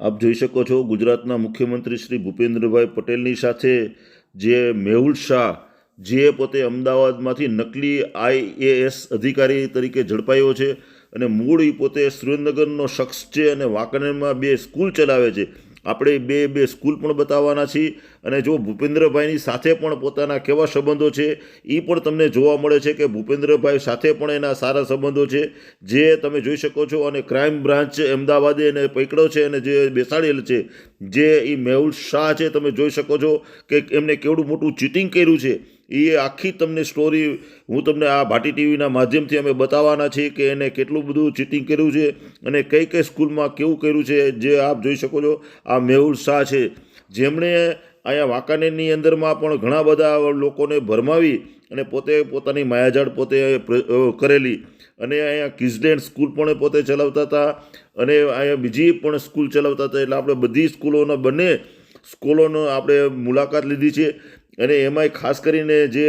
આપ જોઈ શકો છો ગુજરાતના મુખ્યમંત્રી શ્રી ભૂપેન્દ્રભાઈ પટેલની સાથે જે મેહુલ શાહ, જે પોતે અમદાવાદમાંથી નકલી આઈએએસ અધિકારી તરીકે ઝડપાયો છે અને મૂળ પોતે સુરેન્દ્રનગરનો શખ્સ છે અને વાંકાનેરમાં બે સ્કૂલ ચલાવે છે. આપણે બે બે સ્કૂલ પણ બતાવવાના છીએ અને જો ભૂપેન્દ્રભાઈની સાથે પણ પોતાના કેવા સંબંધો છે એ પણ તમને જોવા મળે છે કે ભૂપેન્દ્રભાઈ સાથે પણ એના સારા સંબંધો છે. જે તમે જોઈ શકો છો અને ક્રાઇમ બ્રાન્ચ અમદાવાદે એને પકડ્યો છે અને જે બેસાડેલ છે, જે એ મેહુલ શાહ છે, તમે જોઈ શકો છો કે એમને કેવડું મોટું ચીટિંગ કર્યું છે. એ આખી તમને સ્ટોરી હું તમને આ ભાટી ટીવીના માધ્યમથી અમે બતાવવાના છીએ કે એને કેટલું બધું ચીટિંગ કર્યું છે અને કઈ કઈ સ્કૂલમાં કેવું કર્યું છે જે આપ જોઈ શકો છો. આ મેહુલ શાહ છે. જેમણે અહીંયા વાંકાનેરની અંદરમાં પણ ઘણા બધા લોકોને ભરમાવી અને પોતે પોતાની માયાજાળ પોતે કરેલી. અને અહીંયા કિઝડેન સ્કૂલ પણ પોતે ચલાવતા હતા અને અહીંયા બીજી પણ સ્કૂલ ચલાવતા હતા. એટલે આપણે બધી સ્કૂલોના બંને સ્કૂલોનો આપણે મુલાકાત લીધી છે. અને એમાંય ખાસ કરીને જે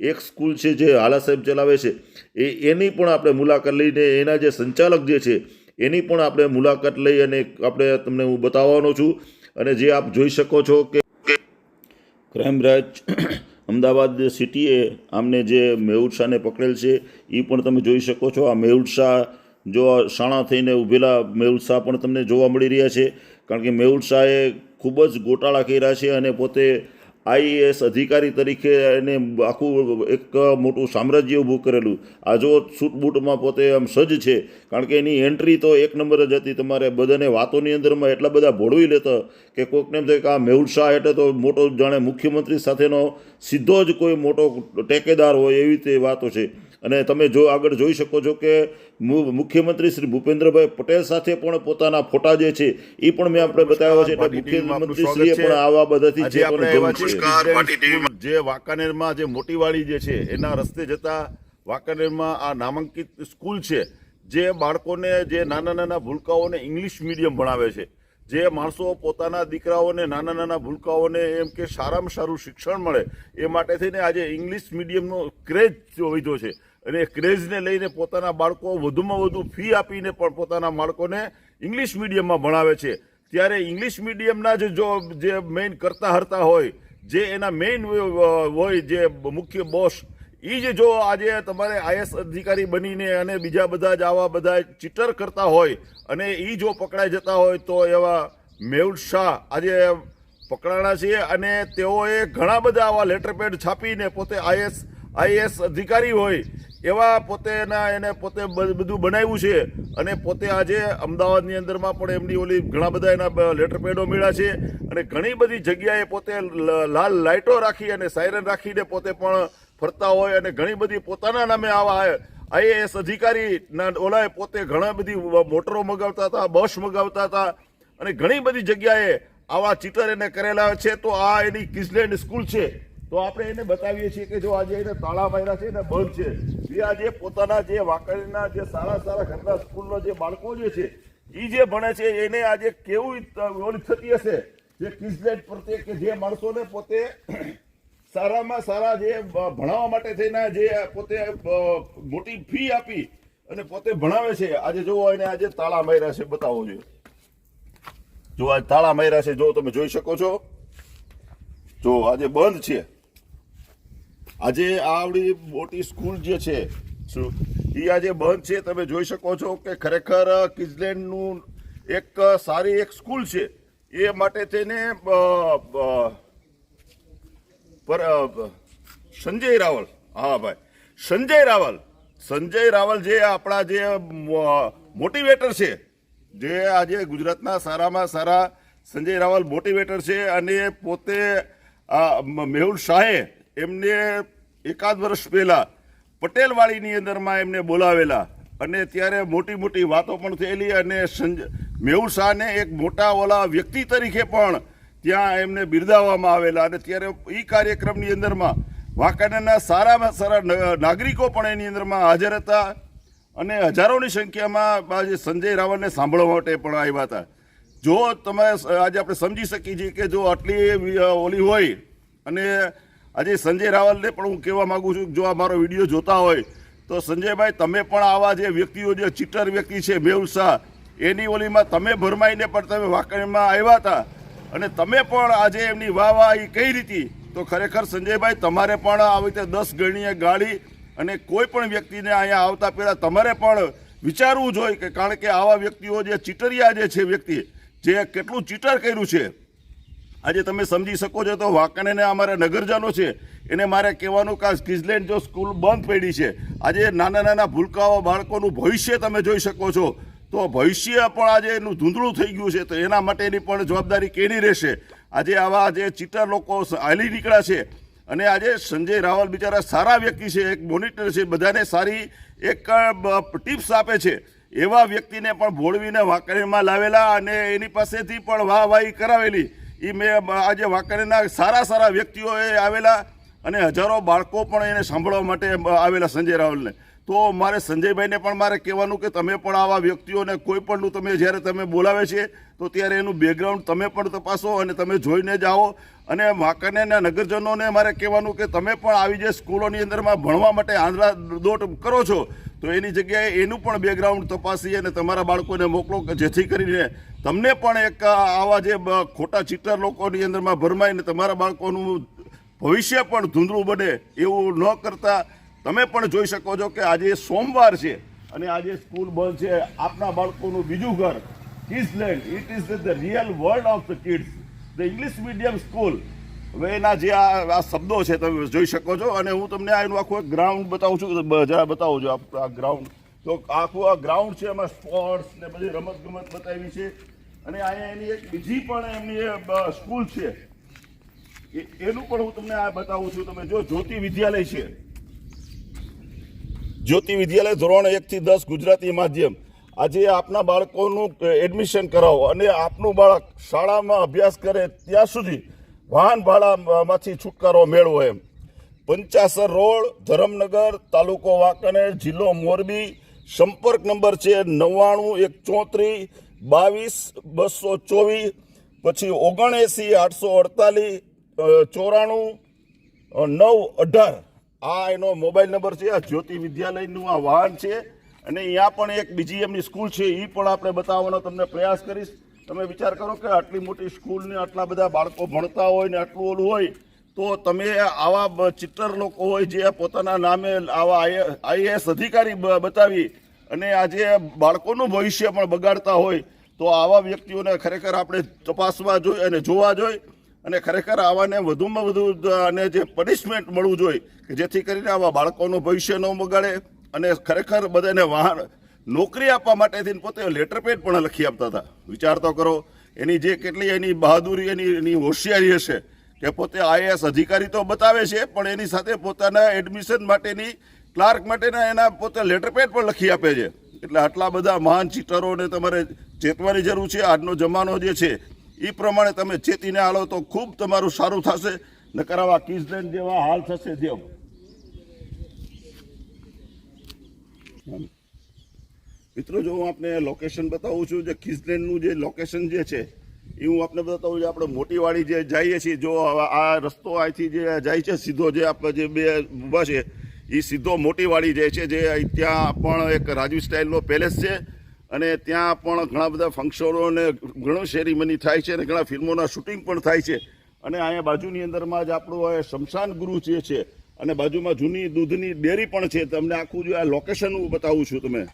એક સ્કૂલ છે જે હાલા સાહેબ ચલાવે છે, એ એની પણ આપણે મુલાકાત લઈને એના જે સંચાલક જે છે, એની પણ આપણે મુલાકાત લઈ અને આપણે તમને હું બતાવવાનો છું. અને જે આપ જોઈ શકો છો કે ક્રાઇમ બ્રાન્ચ અમદાવાદ સિટીએ આમને જે મેહુલ શાહને પકડેલ છે એ પણ તમે જોઈ શકો છો. આ મેહુલ શાહ જો શાણા થઈને ઊભેલા મેહુલ શાહ પણ તમને જોવા મળી રહ્યા છે. કારણ કે મેહુલ શાહે ખૂબ જ ગોટાળા કર્યા છે અને પોતે આઈએએસ અધિકારી તરીકે એને આખું એક મોટું સામ્રાજ્ય ઊભું કરેલું. આ જો સૂટબૂટમાં પોતે આમ સજ્જ છે, કારણ કે એની એન્ટ્રી તો એક નંબર જ હતી. તમારે બધાને વાતોની અંદરમાં એટલા બધા ભોળવી લેતા કે કોઈકને એમ થાય કે આ મેહુલ શાહ એટલે તો મોટો જાણે મુખ્યમંત્રી સાથેનો સીધો જ કોઈ મોટો ટેકેદાર હોય એવી રીતે વાતો છે. અને તમે જો આગળ જોઈ શકો છો કે મુખ્યમંત્રી શ્રી ભૂપેન્દ્રભાઈ પટેલ સાથે પણ પોતાના ફોટા જે છે એ પણ મેં આપણે બતાવ્યા છે એટલે મુખ્યમંત્રી છે. પણ આવા બધાથી જે આપણે પણ. જે વાંકાનેરમાં જે મોટીવાડી જે છે એના રસ્તે જતા વાંકાનેરમાં આ નામાંકિત સ્કૂલ છે જે બાળકોને જે નાના નાના ભૂલકાઓને ઇંગ્લિશ મીડિયમ ભણાવે છે જે માણસો પોતાના દીકરાઓને નાના નાના ભૂલકાઓને એમ કે સારામાં સારું શિક્ષણ મળે એ માટે થઈને આજે ઇંગ્લિશ મીડિયમનો ક્રેઝ વધ્યો છે અને ક્રેઝને લઈને પોતાના બાળકો વધુમાં વધુ ફી આપીને પણ પોતાના બાળકોને ઇંગ્લિશ મીડિયમમાં ભણાવે છે. ત્યારે ઇંગ્લિશ મીડિયમના જ જો જે મેઇન કરતા હરતા હોય, જે એના મેઇન હોય, જે મુખ્ય બોસ એ જ જો આજે તમારે આઈએસ અધિકારી બનીને અને બીજા બધા જ આવા બધા ચીટર કરતા હોય અને એ જો પકડાઈ જતા હોય તો એવા મેહુલ શાહ આજે પકડાણા છે અને તેઓએ ઘણા બધા આવા લેટર પેડ છાપીને પોતે આઈએસ આઈએસ અધિકારી હોય એવા પોતેના એને પોતે બધું બનાવ્યું છે. અને પોતે આજે અમદાવાદની અંદરમાં પણ એમની ઓલી ઘણા બધા એના લેટર પેડો મળ્યા છે. અને ઘણી બધી જગ્યાએ પોતે લાલ લાઇટો રાખી અને સાયરન રાખીને પોતે પણ ફરતા હોય અને ઘણી બધી પોતાના નામે આવા આઈએએસ અધિકારીના ઓલાએ પોતે ઘણા બધી મોટરો મગાવતા હતા, બસ મગાવતા હતા. અને ઘણી બધી જગ્યાએ આવા ચીટર એને કરેલા છે. તો આ એની કિઝલેન્ડ સ્કૂલ છે. તો આપણે એને બતાવીએ છીએ કે જો આજે એને તાળા માર્યા છે ને બંધ છે. એ આજે પોતાના જે વાંકડીના જે સારા સારા ઘરના સ્કૂલના જે બાળકો જે છે એ જે ભણે છે, એને આજે કેવું થતી હશે? જે કિસલેટ પ્રત્યે કે જે માણસોને પોતે સારામાં સારા જે ભણાવવા માટે થઈને જે પોતે મોટી ફી આપી અને પોતે ભણાવે છે. આજે જોવો એને આજે તાળા માર્યા છે, બતાવો જોઈએ. જો આજે તાળા માર્યા છે જો તમે જોઈ શકો છો. જો આજે બંધ છે. આજે આ આવડી મોટી સ્કૂલ જે છે શું? એ આજે બંધ છે. તમે જોઈ શકો છો કે ખરેખર કિઝલેન્ડનું એક સારી એક સ્કૂલ છે. એ માટે અ, સંજય રાવલ. હા ભાઈ. સંજય રાવલ. સંજય રાવલ જે આપણા જે મોટિવેટર છે જે આજે ગુજરાતના સારામાં સારા સંજય રાવલ મોટિવેટર છે અને પોતે મેહુલ શાહે એમને એકાદ વર્ષ પહેલાં પટેલવાડીની અંદરમાં એમને બોલાવેલા અને ત્યારે મોટી મોટી વાતો પણ થયેલી અને મેહુલ શાહને એક મોટા ઓલા વ્યક્તિ તરીકે પણ ત્યાં એમને બિરદાવવામાં આવેલા અને ત્યારે એ કાર્યક્રમની અંદરમાં વાંકાનેરના સારામાં સારા નાગરિકો પણ એની અંદરમાં હાજર હતા અને હજારોની સંખ્યામાં આજે સંજય રાવલને સાંભળવા માટે પણ આવ્યા હતા. જો તમે આજે આપણે સમજી શકીએ છીએ કે જો આટલી ઓલી હોય અને આજે સંજય રાવલને પણ હું કહેવા માગું છું જો આ મારો વીડિયો જોતા હોય, તો સંજયભાઈ, તમે પણ આવા જે વ્યક્તિઓ, જે ચીટર વ્યક્તિ છે, મેહુલ શાહ, એની ઓલીમાં તમે ભરમાઈને પણ તમે વાંકાનેરમાં આવ્યા હતા. અને તમે પણ આજે એમની વાહ વાહ એ કઈ રીતે તો ખરેખર સંજયભાઈ, તમારે પણ આવી રીતે દસ ગણીએ ગાડી અને કોઈ પણ વ્યક્તિને અહીંયા આવતા પહેલાં તમારે પણ વિચારવું જોઈએ કે કારણ કે આવા વ્યક્તિઓ, જે ચીટરિયા જે છે વ્યક્તિ, જે કેટલું ચીટર કર્યું છે આજે તમે સમજી શકો છો તો વાંકણેને અમારા નગરજનો છે, એને મારે કહેવાનું કે કિઝલેન્ડ જો સ્કૂલ બંધ પડી છે, આજે નાના નાના ભૂલકાઓ બાળકોનું ભવિષ્ય તમે જોઈ શકો છો. તો ભવિષ્ય પણ આજે એનું ધૂંધળું થઈ ગયું છે, તો એના માટેની પણ જવાબદારી કેની રહેશે? આજે આવા જે ચીટર લોકો હાલી નીકળ્યા છે, અને આજે સંજય રાવલ બિચારા સારા વ્યક્તિ છે, એક મોનિટર છે, બધાને સારી એક ટિપ્સ આપે છે. એવા વ્યક્તિને પણ ભોળવીને વાંકણીમાં લાવેલા અને એની પાસેથી પણ વાહ વાહી કરાવેલી. એ મેં આજે વાંકાણીના સારા સારા વ્યક્તિઓએ આવેલા અને હજારો બાળકો પણ એને સાંભળવા માટે આવેલા સંજય રાવલને. તો મારે સંજયભાઈને પણ મારે કહેવાનું કે તમે પણ આવા વ્યક્તિઓને કોઈ પણનું તમે જ્યારે તમે બોલાવે છે, તો ત્યારે એનું બેકગ્રાઉન્ડ તમે પણ તપાસો અને તમે જોઈને જાઓ અને વાંકાનેરના નગરજનોને મારે કહેવાનું કે તમે પણ આવી જે સ્કૂલોની અંદરમાં ભણવા માટે આંધળા દોટ કરો છો, તો એની જગ્યાએ એનું પણ બેકગ્રાઉન્ડ તપાસી અને તમારા બાળકોને મોકલો કે જેથી કરીને તમને પણ એક આવા જે ખોટા ચીટર લોકોની અંદરમાં ભરમાઈને તમારા બાળકોનું ભવિષ્ય પણ ધૂંધળું બને એવું ન કરતા, તમે પણ જોઈ શકો છો કે આજે સોમવાર છે અને આજે સ્કૂલ બંધ છે. આપના બાળકોનું બીજું ઘર Kidsland it is the real world of the kids the English medium school હવે એના જે આ શબ્દો છે તમે જોઈ શકો છો અને હું તમને આ એનું આખું ગ્રાઉન્ડ બતાવું છું. જરા બતાવું છું આ ગ્રાઉન્ડ તો આખું આ ગ્રાઉન્ડ છે, એમાં સ્પોર્ટ્સ ને બધી રમત ગમત બતાવી છે. અને અહીંયા એની એક બીજી પણ એમની સ્કૂલ છે. એનું પણ હું તમને આ બતાવું છું. તમે જો જ્યોતિ વિદ્યાલય છે. જ્યોતિ વિદ્યાલય ધોરણ એક થી દસ ગુજરાતી માધ્યમ. આજે આપના બાળકોનું એડમિશન કરાવો અને આપનું બાળક શાળામાં અભ્યાસ કરે ત્યાં સુધી વાહન ભાડામાંથી છુટકારો મેળવો એમ. પંચાસર રોડ, ધરમનગર, તાલુકો વાંકાનેર, જિલ્લો મોરબી સંપર્ક નંબર છે નવ્વાણું, એક ચોત્રીસ, બાવીસ, બસો ચોવીસ, પછી ઓગણએંસી, આઠસો અડતાલીસ ચોરાણું નવ અઢાર. આ એનો મોબાઈલ નંબર છે, આ જ્યોતિ વિદ્યાલયનું આ વાહન છે. અને અહીંયા પણ એક બીજી એમની સ્કૂલ છે એ પણ આપણે બતાવવાનો તમને પ્રયાસ કરીશ. તમે વિચાર કરો કે આટલી મોટી સ્કૂલને આટલા બધા બાળકો ભણતા હોય ને આટલું ઓલું હોય તો તમે આવા ચિત્તર લોકો હોય જે પોતાના નામે આવા આઈએએસ અધિકારી બતાવી અને આજે બાળકોનું ભવિષ્ય પણ બગાડતા હોય, તો આવા વ્યક્તિઓને ખરેખર આપણે તપાસવા જોઈએ અને જોવા જોઈએ અને ખરેખર આવાને વધુમાં વધુ અને જે પનિશમેન્ટ મળવું જોઈએ કે જેથી કરીને આવા બાળકોનું ભવિષ્ય ન બગાડે અને ખરેખર બધાને વાહન નોકરી આપવા માટેથી પોતે લેટર પેડ પણ લખી આપતા હતા. વિચાર તો કરો, એની જે કેટલી એની બહાદુરી, એની એની હોશિયારી હશે કે પોતે આઈએએસ અધિકારી તો બતાવે છે, પણ એની સાથે પોતાના એડમિશન માટેની ક્લાર્ક માટેના એના પોતે લેટર પેડ પણ લખી આપે છે. એટલે આટલા બધા મહાન ચીટરોને તમારે ચેતવાની જરૂર છે. આજનો જમાનો જે છે એ પ્રમાણે તમે ચેતીને હાલો તો ખૂબ તમારું સારું થશે, નકર આવા કિઝલેન્ડ જેવા હાલ થશે જેમ મિત્રો, જો હું આપને લોકેશન બતાવું છું, જે ખિઝલેન્ડનું જે લોકેશન જે છે એ હું આપને બતાવું છું આપણે મોટીવાડી જે જઈએ છીએ, જો આ રસ્તો અહીંથી જે જાય છે, સીધો જે આપણે જે બે ઊભા છે એ સીધો મોટીવાડી જાય છે, જે ત્યાં પણ એક રાજવી સ્ટાઇલનો પેલેસ છે અને ત્યાં પણ ઘણા બધા ફંક્શનો અને ઘણું સેરેમની થાય છે અને ઘણા ફિલ્મોના શૂટિંગ પણ થાય છે. અને અહીંયા બાજુની અંદરમાં જ આપણું આ શમશાન ગુરુ જે છે, અને બાજુમાં જૂની દૂધની ડેરી પણ છે. તમને આખું જો આ લોકેશન હું બતાવું છું તમે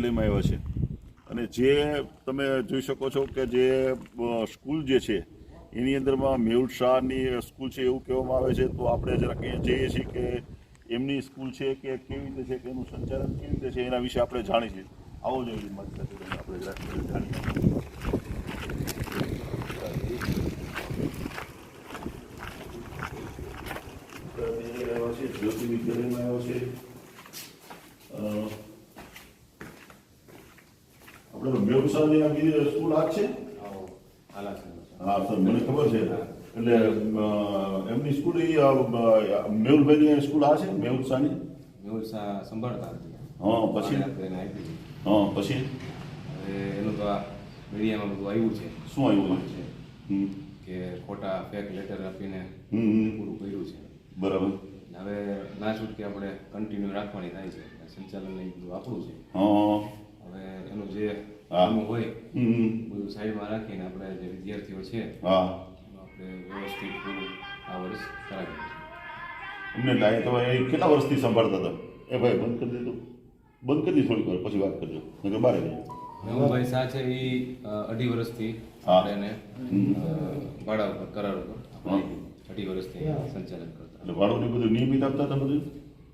વિદ્યાલયમાં આવ્યા છે. અને જે તમે જોઈ શકો છો કે જે સ્કૂલ જે છે, એની અંદરમાં મેહુલ શાહની સ્કૂલ છે એવું કહેવામાં આવે છે. તો આપણે જરાક જઈએ છીએ કે એમની સ્કૂલ છે કે કેવી રીતે છે, કે એનું સંચાલન કેવી રીતે છે, એના વિશે આપણે જાણીશું આવો જ એવી આપણે જાણીએ જ્યોતિ વિદ્યાલયમાં આવ્યો છે આ બીજી સ્કૂલ આ છે? હા સર મને ખબર છે. એટલે એમની સ્કૂલ એ મેહુલભાઈની સ્કૂલ આ છે? મેહુલ શાહની? મેહુલ શાહ સંભાળતા હા પછી. હા પછી? એનું તો આ મીડિયામાં બધું આવ્યું છે. શું આવ્યું છે? કે ખોટા ફેક લેટર આપીને પૂરું કર્યું છે. બરાબર. હવે ના છૂટકે આપણે કન્ટિન્યુ રાખવાની થાય છે. સંચાલન બધું આપણું છે. હવે એનું જે કામ હોય. બધું સાઈડમાં રાખીને આપણે જે વિદ્યાર્થીઓ છે હા. આપણે વ્યવસ્થિત પૂરું આ વર્ષ કરાવી અમને લાગે તો એ કેટલા વર્ષથી સંભાળતા હતા? એ ભાઈ બંધ કરી દીધું બંધ કરી દીધું થોડીક વાર પછી વાત કરજો. નકર બારે ગયો મેહુલભાઈ શાહ છે એ અઢી વર્ષથી હા. આપણે એને ભાડા ઉપર કરાર ઉપર અઢી વર્ષથી સંચાલન કરતા એટલે ભાડું ને બધું નિયમિત આપતા હતા બધું?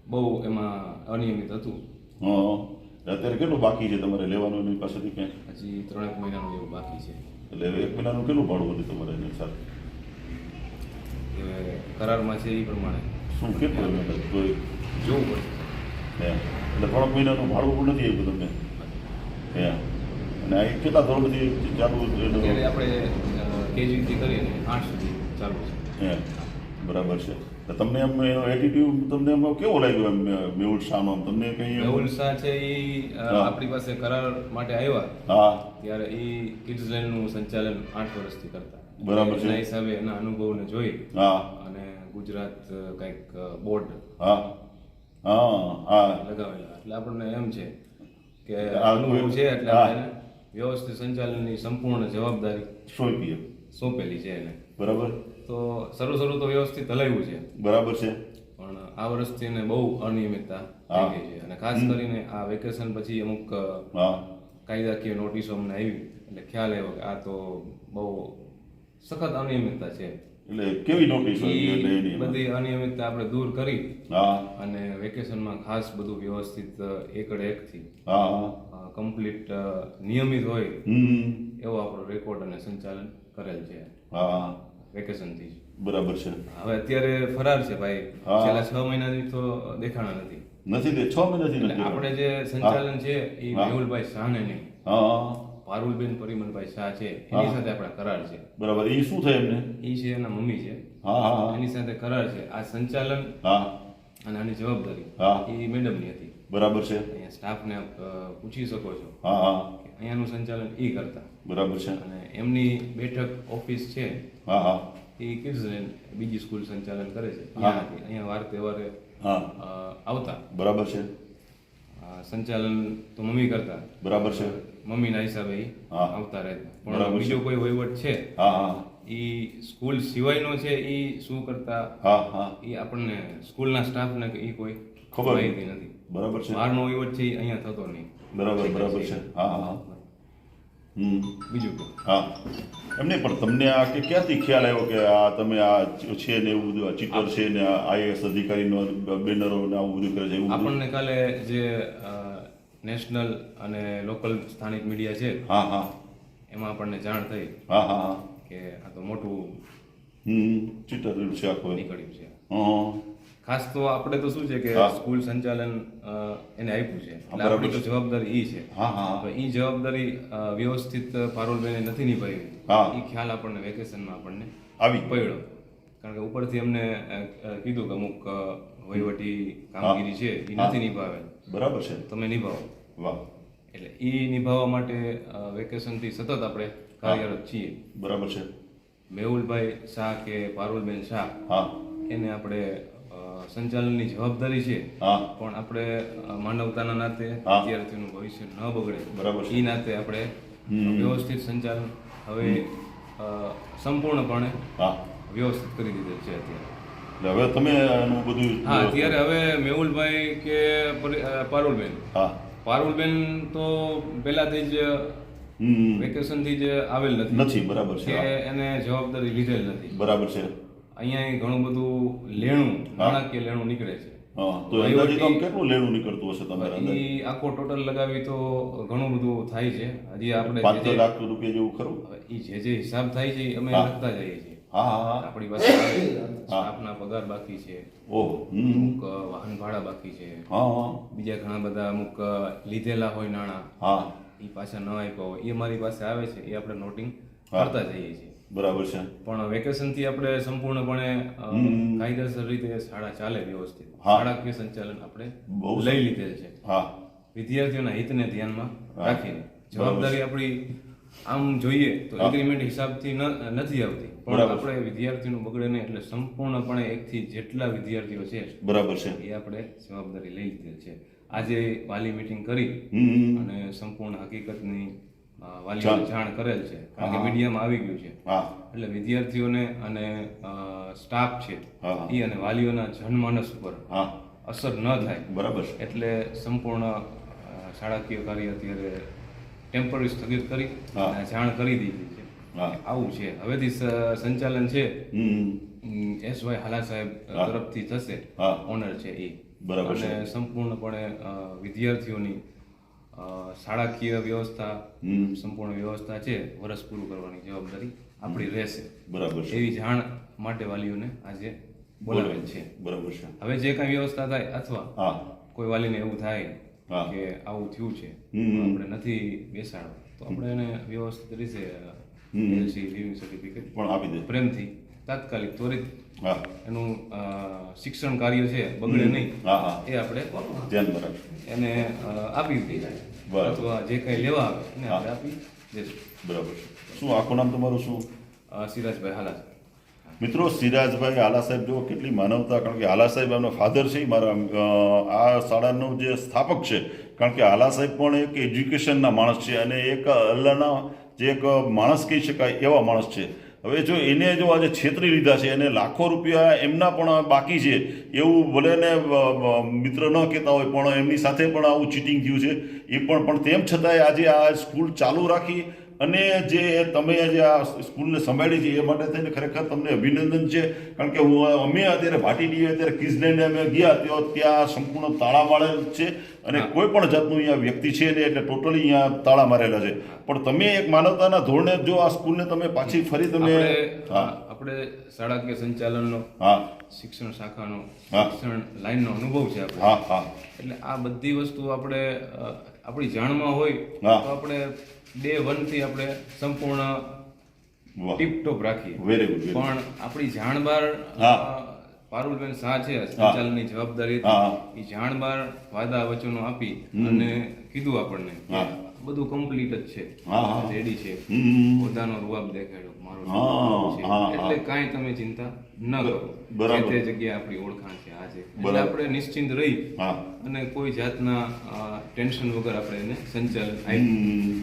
બહુ એમાં અનિયમિત હતું. હા. અત્યારે કેટલું બાકી છે તમારે લેવાનું એની પાસેથી ક્યાંક હજી ત્રણેક મહિનાનું એવું બાકી છે. એટલે એક મહિનાનું કેટલું ભાડું હતું તમારે એની સાથે? કરારમાં છે એ પ્રમાણે. શું કેટલું કોઈ જોવું પડશે એટલે ત્રણ મહિનાનું ભાડું પણ નથી આવ્યું તમને? હે. અને આ કેટલા સુધી ચાલુ આપણે કેજીથી કરીને આઠ સુધી ચાલુ છે. હે. બરાબર છે. તમને એમ એનો એટીટ્યુડ તમને એમ કેવો લાગ્યો એમ મેહુલ શાહનો? તમને કંઈ મેહુલ શાહ છે એ આપણી પાસે કરાર માટે આવ્યા. હા. ત્યારે એ કિડ્સ લેન્ડનું સંચાલન આઠ વર્ષથી કરતા. બરાબર છે. એના હિસાબે એના અનુભવને જોઈ હા. અને ગુજરાત કંઈક બોર્ડ હા. હા હા. લગાવેલા. એટલે આપણને એમ છે કે આ અનુભવ છે એટલે વ્યવસ્થિત સંચાલનની સંપૂર્ણ જવાબદારી સોંપી. સોંપેલી છે એને. બરાબર. તો શરૂ શરૂ તો વ્યવસ્થિત હલાવ્યું છે. બરાબર છે. પણ આ વર્ષથી એને બહુ અનિયમિતતા થઈ છે. અને ખાસ કરીને આ વેકેશન પછી અમુક કાયદાકીય નોટિસો અમને આવી. એટલે ખ્યાલ આવ્યો કે આ તો બહુ સખત અનિયમિતતા છે. એટલે કેવી નોટિસ? બધી અનિયમિતતા આપણે દૂર કરી. અને વેકેશનમાં ખાસ બધું વ્યવસ્થિત એકડે એકથી હા હા. કમ્પ્લીટ નિયમિત હોય એવો આપણો રેકોર્ડ અને સંચાલન કરેલ છે. હા. વેકેશનથી. બરાબર છે. હવે અત્યારે ફરાર છે ભાઈ. છેલ્લા છ મહિનાથી તો દેખાણા નથી. નથી તે છ મહિનાથી નથી આપણે જે સંચાલન છે એ મેહુલભાઈ શાહને નહીં. હા પારુલબેન પરિમલભાઈ શાહ છે. એની સાથે આપણા કરાર છે. બરાબર. એ શું થાય એમને? એ છે એના મમ્મી છે. હા હા હા. એની સાથે કરાર છે. આ સંચાલન હા. અને આની જવાબદારી. હા. એ મેડમની હતી. બરાબર છે. અહીંયા સ્ટાફને પૂછી શકો છો હા હા. અહીંયાનું સંચાલન એ કરતા. બરાબર છે. અને એમની બેઠક ઓફિસ છે. હા હા. એ કિડ્સલેન્ડ બીજી સ્કૂલ સંચાલન કરે છે. અહીંયા વાર તહેવારે હા. આવતા. બરાબર છે. સંચાલન તો મમ્મી કરતા. બરાબર છે. મમ્મીના હિસાબે આવતા રહે. પણ બીજો કોઈ વહીવટ છે? હા હા. ઈ સ્કૂલ સિવાયનો છે એ શું કરતા? હા હા. ઈ આપણને સ્કૂલના સ્ટાફને ઈ કોઈ ખબર. નથી. બરાબર છે. બહારનો વહીવટ છે અહીંયા થતો નહીં. બરાબર બરાબર છે. હા હા. બીજું હા. એમ નહીં પણ તમને આ કે ક્યાંથી ખ્યાલ આવ્યો કે આ તમે આ છે ને એવું બધું ચીટર છે ને આઈએએસ અધિકારીનો બેનરો ને આવું બધું કરે છે એવું આપણને કાલે જે નેશનલ અને લોકલ સ્થાનિક મીડિયા છે હા હા. એમાં આપણને જાણ થઈ હા હા હા. કે આ તો મોટું હમ. ચીટર છે આખો નીકળ્યું છે. હા. ખાસ તો આપણે તો શું છે કે સ્કૂલ સંચાલન એને આપ્યું છે. એટલે આપણી તો જવાબદારી ઈ છે. હા હા. તો ઈ જવાબદારી વ્યવસ્થિત પારુલબેને નથી નિભાવી. એ ખ્યાલ આપણને વેકેશનમાં આપણને આવી પડ્યો. કારણ કે ઉપરથી અમને કીધું કે અમુક વહીવટી કામગીરી છે એ નથી નિભાવે. બરાબર છે. તમે નિભાવો. વાહ. એટલે ઈ નિભાવવા માટે વેકેશનથી સતત આપણે કાર્યરત છીએ. બરાબર છે. મેહુલભાઈ શાહ કે પારુલબેન શાહ એને આપણે સંચાલનની જવાબદારી છે પણ આપણે માનવતાના નાતે. વિદ્યાર્થીઓનું ભવિષ્ય ન બગડે. બરાબર એ નાતે આપણે વ્યવસ્થિત સંચાલન હવે સંપૂર્ણપણે વ્યવસ્થિત કરી દીધેલ છે અત્યારે. હવે તમે આનું બધું હા અત્યારે હવે મેહુલભાઈ કે પારુલબેન. હા. પારુલબેન તો પહેલાથી જ વેકેશનથી જ આવેલ નથી. નથી બરાબર છે એને જવાબદારી લીધેલ નથી. બરાબર છે. અહીંયા ઘણું બધું લેણું નાણાકીય લેણું નીકળે છે. તો અંદાજે આમ કેટલું લેણું નીકળતું હશે તમારા અંદાજે? એ આખો ટોટલ લગાવી તો ઘણું બધું થાય છે. હજી આપણે પાંચ લાખ રૂપિયા જેવું ખરું? હવે જે જે હિસાબ થાય છે એ અમે હા. લખતા જઈએ છીએ. હા હા હા. આપણી પાસે સ્ટાફના પગાર બાકી છે. અમુક વાહન ભાડા બાકી છે. બીજા ઘણા બધા અમુક લીધેલા હોય નાણાં. હા. એ પાછા ન આપ્યા હોય. એ મારી પાસે આવે છે. એ આપણે નોટિંગ કરતા જઈએ છીએ. બરાબર છે. પણ વેકેશનથી આપણે સંપૂર્ણપણે કાયદેસર રીતે શાળા ચાલે વ્યવસ્થિત. શાળાકીય સંચાલન આપણે લઈ લીધેલ છે. હા. વિદ્યાર્થીઓના હિતને ધ્યાનમાં રાખીને. જવાબદારી આપણી આમ જોઈએ તો એગ્રીમેન્ટ હિસાબથી નથી આવતી. પણ આપણે વિદ્યાર્થીનું બગડે નહીં એટલે સંપૂર્ણપણે એકથી જેટલા વિદ્યાર્થીઓ છે બરાબર છે. એ આપણે જવાબદારી લઈ લીધેલ છે. આજે વાલી મીટિંગ કરી અને સંપૂર્ણ હકીકતની વાલીઓને જાણ કરેલ છે. કારણ કે મીડિયામાં આવી ગયું છે. એટલે વિદ્યાર્થીઓને અને સ્ટાફ છે એ અને વાલીઓના જનમાનસ ઉપર અસર ન થાય. બરાબર એટલે સંપૂર્ણ શાળાકીય કાર્ય અત્યારે ટેમ્પરરી સ્થગિત કરી અને જાણ કરી દીધી છે. આવું છે. હવેથી સંચાલન છે. એસ વાય હાલા સાહેબ તરફથી થશે. ઓનર છે એ બરાબર અને સંપૂર્ણપણે વિદ્યાર્થીઓની શાળાકીય વ્યવસ્થા હમ. સંપૂર્ણ વ્યવસ્થા છે વર્ષ પૂરું કરવાની જવાબદારી આપણી રહેશે. બરાબર એવી જાણ માટે વાલીઓને આજે બોલાવેલ છે. બરાબર છે. હવે જે કાંઈ વ્યવસ્થા થાય અથવા કોઈ વાલીને એવું થાય કે આવું થયું છે. આપણે નથી બેસાડો તો આપણે એને વ્યવસ્થિત રીતે એલસી લિવિંગ સર્ટિફિકેટ પણ આપી દે. પ્રેમથી તાત્કાલિક ત્વરિત એનું શિક્ષણ કાર્ય છે બગડે નહીં. હા હા. એ આપણે ધ્યાન બરાબર એને આપી દઈએ. અથવા જે કંઈ લેવા આવે એને આપણે આપી દઈશું બરાબર. શું આખું નામ તમારું શું? સિરાજભાઈ હાલા મિત્રો સિરાજભાઈ આલા સાહેબ જો કેટલી માનવતા કારણ કે આલા સાહેબ એમના ફાધર છે મારા આ શાળાનો જે સ્થાપક છે કારણ કે આલા સાહેબ પણ એક એજ્યુકેશનના માણસ છે અને એક અલ્લાહના જે એક માણસ કહી શકાય એવા માણસ છે. હવે જો એને જો આજે છેતરી લીધા છે અને લાખો રૂપિયા એમના પણ બાકી છે, એવું ભલે ને મિત્ર ન કહેતા હોય, પણ એમની સાથે પણ આવું ચીટિંગ થયું છે, એ પણ પણ તેમ છતાંય આજે આ સ્કૂલ ચાલુ રાખી અને જે તમે જે આ સ્કૂલને સંભાળી છે એ માટે થઈને ખરેખર તમને અભિનંદન છે. કારણ કે હું અમે અત્યારે ભાટી ડીએ અત્યારે કિઝલેન્ડ અમે ગયા તો ત્યાં સંપૂર્ણ તાળા મારેલ છે અને કોઈ પણ જાતનું અહીંયા વ્યક્તિ છે ને એટલે ટોટલી અહીંયા તાળા મારેલા છે. પણ તમે એક માનવતાના ધોરણે જો આ સ્કૂલને તમે પાછી ફરી તમે આપણે આપણે શાળાકીય સંચાલનનો હા. શિક્ષણ શાખાનો શિક્ષણ લાઈનનો અનુભવ છે આપણે. હા હા. એટલે આ બધી વસ્તુ આપણે આપણી જાણમાં હોય તો આપણે ડે વનથી આપણે સંપૂર્ણ ટીપટોપ રાખીએ. વેરી ગુડ પણ આપણી જાણ બાર પારુલબેન શાહ છે સંચાલનની જવાબદારી એ જાણ બાર વાદા વચનો આપી અને કીધું આપણને. બધું કમ્પ્લીટ જ છે. રેડી છે. પોતાનો રૂઆબ દેખાડ્યો. મારો. એટલે કાંઈ તમે ચિંતા ન કરો. બરાબર. જે તે જગ્યાએ આપણી ઓળખાણ છે આજે એટલે આપણે નિશ્ચિંત રહી અને કોઈ જાતના ટેન્શન વગર આપણે એને સંચાલન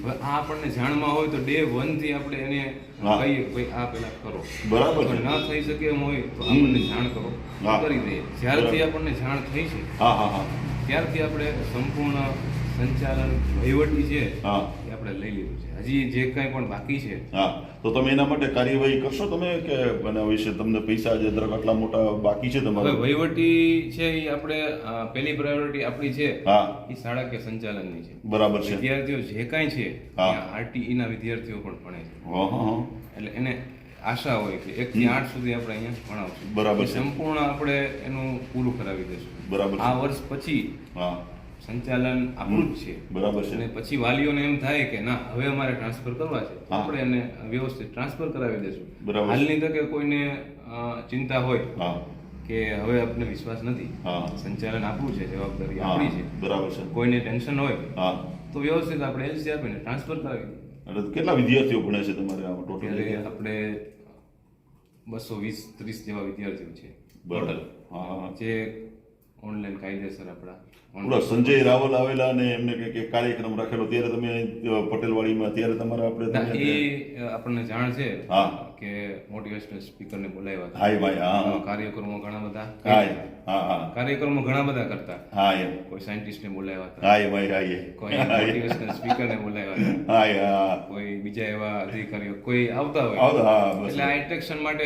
આ આપણને જાણમાં હોય તો ડે વનથી આપણે એને કહીએ ભાઈ આ પેલા કરો. બરાબર ન થઈ શકે એમ હોય તો આપણને જાણ કરો. કરી દઈએ. જ્યારથી આપણને જાણ થઈ છે ત્યારથી આપણે સંપૂર્ણ સંચાલન વહીવટી છે હા. એ આપણે લઈ લીધું છે. હજી જે કાંઈ પણ બાકી છે હા. તો તમે એના માટે કાર્યવાહી કરશો તમે કે એના વિશે તમને પૈસા જે દર આટલા મોટા બાકી છે તમારે? વહીવટી છે એ આપણે પહેલી પ્રાયોરિટી આપણી છે હા. એ શાળા કે સંચાલનની છે. બરાબર છે. વિદ્યાર્થીઓ જે કાંઈ છે હા. આરટીઈ ના વિદ્યાર્થીઓ પણ ભણે છે. એટલે એને આશા હોય કે એક થી આઠ સુધી આપણે અહીંયા ભણાવશું. બરાબર સંપૂર્ણ આપણે એનું પૂરું કરાવી દઈશું. બરાબર આ વર્ષ પછી હા. સંચાલન આપણું જ છે. બરાબર છે. અને પછી વાલીઓને એમ થાય કે ના હવે અમારે ટ્રાન્સફર કરવા છે. આપણે એને વ્યવસ્થિત ટ્રાન્સફર કરાવી બરાબર હાલની તકે કોઈને ચિંતા હોય કે હવે આપણે વિશ્વાસ નથી. સંચાલન આપણું છે જવાબદારી આપણી છે. બરાબર છે. કોઈને ટેન્શન હોય તો વ્યવસ્થિત આપણે એલસી આપીને ટ્રાન્સફર કરાવી એટલે કેટલા વિદ્યાર્થીઓ ભણે છે તમારે ટોટલ આપણે બસો વીસ ત્રીસ જેવા વિદ્યાર્થીઓ છે. બરાબર. જે ઓનલાઈન કાયદેસર આપણા પૂરા સંજય રાવલ આવેલા અને એમને કંઈક કાર્યક્રમ રાખેલો. ત્યારે તમે પટેલવાડીમાં ત્યારે તમારા આપણે એ આપણને જાણ છે. હા. કે મોટિવેશનલ સ્પીકરને બોલાવ્યા હતા. હાય ભાઈ હા. કાર્યક્રમો ઘણા બધા હાય હા હા. કાર્યક્રમો ઘણા બધા કરતા. હાય. કોઈ સાયન્ટિસ્ટને બોલાવ્યા હતા. હાય ભાઈ હાય. કોઈ મોટિવેશનલ સ્પીકરને બોલાવ્યા હતા. હાય હા કોઈ બીજા એવા અધિકારીઓ કોઈ આવતા હોય. આવતા, હા, એટલે આ એટ્રેક્શન માટે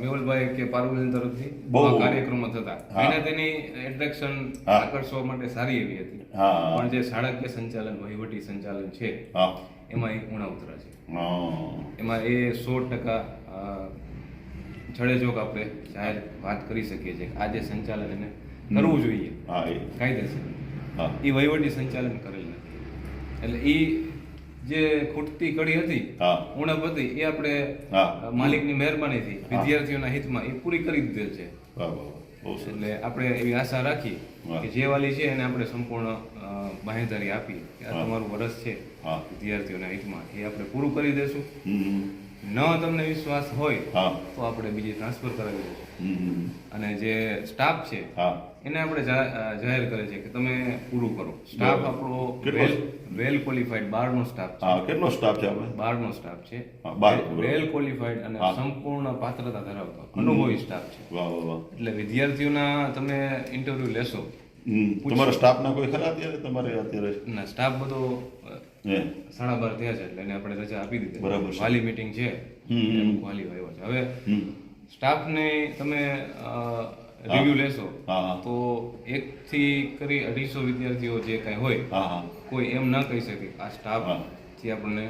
મેહુલભાઈ કે પારુબેન તરફથી બહુ. કાર્યક્રમો થતા. એને તેની એટ્રેક્શન આકર્ષવા માટે સારી એવી હતી. પણ જે શાળાકીય સંચાલન વહીવટી સંચાલન છે એમાં એક ઉણા ઉતરા છે. એમાં એ સો ટકા જડેજોગ આપણે જાહેર વાત કરી શકીએ છીએ આજે આ જે સંચાલન એને કરવું જોઈએ. હા એ. કાયદેસર. એ વહીવટી સંચાલન કરેલ નથી. એટલે એ જે ખૂટતી કડી હતી ઉણપ હતી એ આપણે માલિકની મહેરબાનીથી વિદ્યાર્થીઓના હિતમાં એ પૂરી કરી દીધેલ છે. એટલે આપણે એવી આશા રાખી કે જે વાલી છે એને આપણે સંપૂર્ણ બાહેંધારી આપીએ આપી કે આ તમારું વરસ છે. વિદ્યાર્થીઓના હિતમાં એ આપણે પૂરું કરી દેશું. ન તમને વિશ્વાસ હોય તો આપણે બીજી ટ્રાન્સફર કરાવી દઈશું અને જે સ્ટાફ છે એને આપણે જાહેર કરે છે કે તમે પૂરું કરો. સ્ટાફ આપણો વેલ વેલ ક્વોલિફાઈડ બારનો સ્ટાફ છે. કેટલો સ્ટાફ છે આપણે? બારનો સ્ટાફ છે. વેલ ક્વોલિફાઈડ અને સંપૂર્ણ પાત્રતા ધરાવતો અનુભવી સ્ટાફ છે. વાહ વાહ વાહ. એટલે વિદ્યાર્થીઓના તમે ઇન્ટરવ્યુ લેશો. તમારા સ્ટાફના કોઈ ખરા અત્યારે? તમારે અત્યારે ના સ્ટાફ બધો સાડા બાર થયા છે એટલે એને આપણે રજા આપી દીધી. બરાબર વાલી મીટિંગ છે. અમુક વાલીઓ છે. હવે સ્ટાફને તમે રિવ્યુ લેશો તો એક થી કરી અઢીસો વિદ્યાર્થીઓ જે કાંઈ હોય કોઈ એમ ના કહી શકે આ સ્ટાફથી આપણને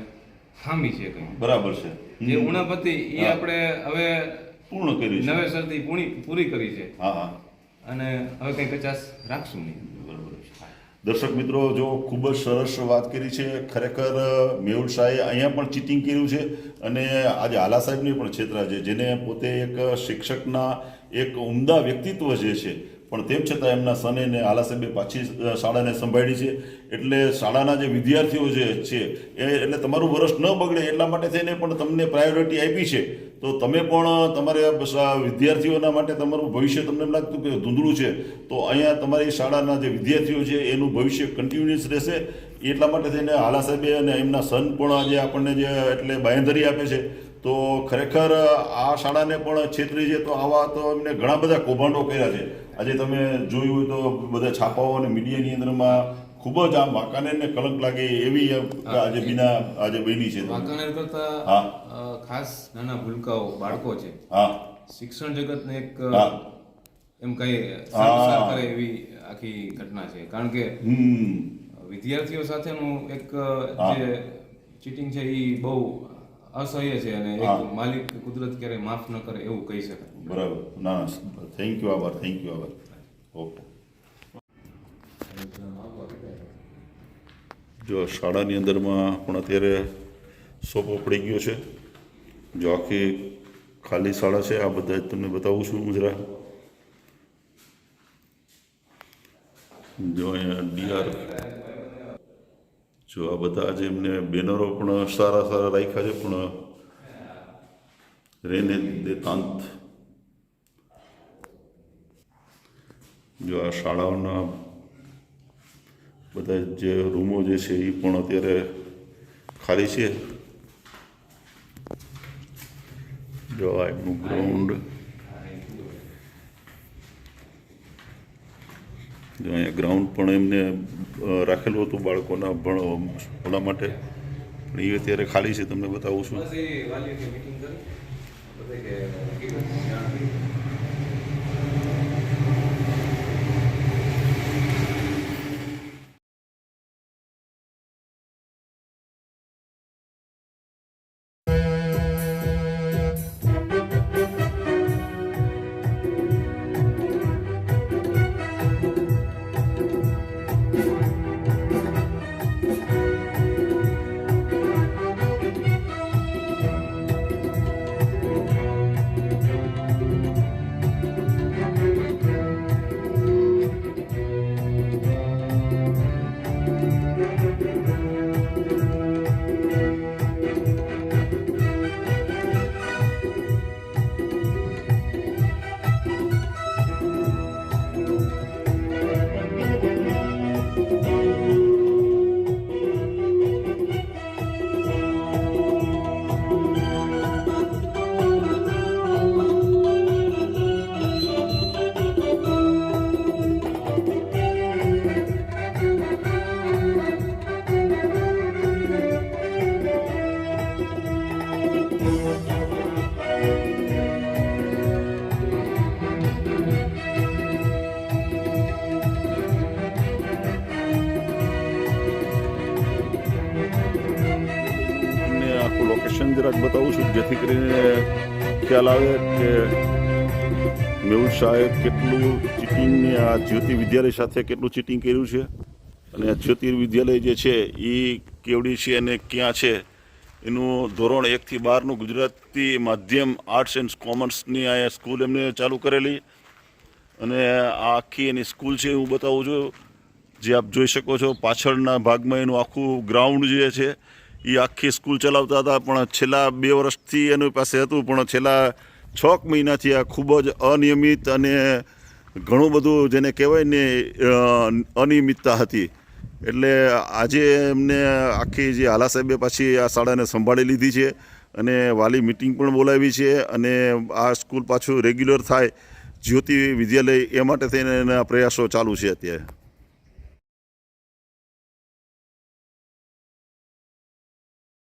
ખામી છે કઈ. બરાબર છે. જે ઉણાપતિ એ આપણે હવે પૂર્ણ કરી નવેસરથી પૂરી પૂરી કરી છે. અને હવે કંઈ કચાશ રાખશું નહીં. દર્શક મિત્રો, જો ખૂબ જ સરસ વાત કરી છે, ખરેખર મેહુલ શાહે અહીંયા પણ ચીટિંગ કર્યું છે અને આજે આલા સાહેબની પણ છેતરા છે, જેને પોતે એક શિક્ષકના એક ઉમદા વ્યક્તિત્વ જે છે, પણ તેમ છતાં એમના સને ને આલા સાહેબે પાછી શાળાને સંભાળી છે. એટલે શાળાના જે વિદ્યાર્થીઓ જે છે, એ, એટલે તમારું વર્ષ ન બગડે એટલા માટે થઈને પણ તમને પ્રાયોરિટી આપી છે. તો તમે પણ તમારે વિદ્યાર્થીઓના માટે તમારું ભવિષ્ય તમને એમ લાગતું કે ધૂંધળું છે તો અહીંયા તમારી શાળાના જે વિદ્યાર્થીઓ છે એનું ભવિષ્ય કન્ટિન્યુઅસ રહેશે. એટલા માટે થઈને હાલા સાહેબે અને એમના સન પણ આજે આપણને જે એટલે બાંયધરી આપે છે તો ખરેખર આ શાળાને પણ છેતરી છે તો આવા તો એમને ઘણા બધા કૌભાંડો કર્યા છે. આજે તમે જોયું હોય તો બધા છાપાઓ અને મીડિયાની અંદરમાં ખૂબ જ આમ વાંકાનેરને કલંક લાગે એવી આજે બીના આજે બની છે. વાંકાનેર કરતા હા. ખાસ નાના ભૂલકાઓ બાળકો છે. શિક્ષણ જગતને એક એમ કઈ કરે એવી આખી ઘટના છે. કારણ કે વિદ્યાર્થીઓ સાથેનું એક જે ચીટિંગ છે એ બહુ અસહ્ય છે અને એક માલિક કુદરત ક્યારેય માફ ન કરે એવું કહી શકાય. બરાબર. ના ના. થેન્ક યુ આભાર. થેન્ક યુ આભાર. ઓકે જો શાળાની અંદરમાં પણ અત્યારે સોપો પડી ગયો છે. જો આખી ખાલી શાળા છે, આ બધા તમને બતાવું છું ગુજરાત જો અહીંયા ડીઆર જો આ બધા જે એમને બેનરો પણ સારા સારા રાખ્યા છે, પણ રેને દેતાંત જો આ શાળાઓના બધા જે રૂમો જે છે એ પણ અત્યારે ખાલી છે. જો આ ગ્રાઉન્ડ જો અહીંયા ગ્રાઉન્ડ પણ એમને રાખેલું હતું બાળકોના ભણ ભણવા માટે પણ એ અત્યારે ખાલી છે, તમને બતાવું છું. જેથી ખ્યાલ આવે કે મેહુલ શાહે કેટલું ચીટિંગની આ જ્યોતિ વિદ્યાલય સાથે કેટલું ચીટિંગ કર્યું છે? અને જ્યોતિ વિદ્યાલય જે છે એ કેવડી છે અને ક્યાં છે? એનું ધોરણ એકથી બારનું ગુજરાતી માધ્યમ આર્ટ્સ એન્ડ કોમર્સની આ સ્કૂલ એમને ચાલુ કરેલી. અને આ આખી એની સ્કૂલ છે, હું બતાવું છું. જે આપ જોઈ શકો છો, પાછળના ભાગમાં એનું આખું ગ્રાઉન્ડ જે છે એ આખી સ્કૂલ ચલાવતા હતા, પણ છેલ્લા બે વર્ષથી એની પાસે હતું, પણ છેલ્લા છ મહિનાથી આ ખૂબ જ અનિયમિત અને ઘણું બધું જેને કહેવાય ને અનિયમિતતા હતી. એટલે આજે એમને આખી જે આલા સાહેબે પાછી આ શાળાને સંભાળી લીધી છે અને વાલી મિટિંગ પણ બોલાવી છે અને આ સ્કૂલ પાછું રેગ્યુલર થાય જ્યોતિ વિદ્યાલય એ માટે થઈને એના પ્રયાસો ચાલુ છે અત્યારે.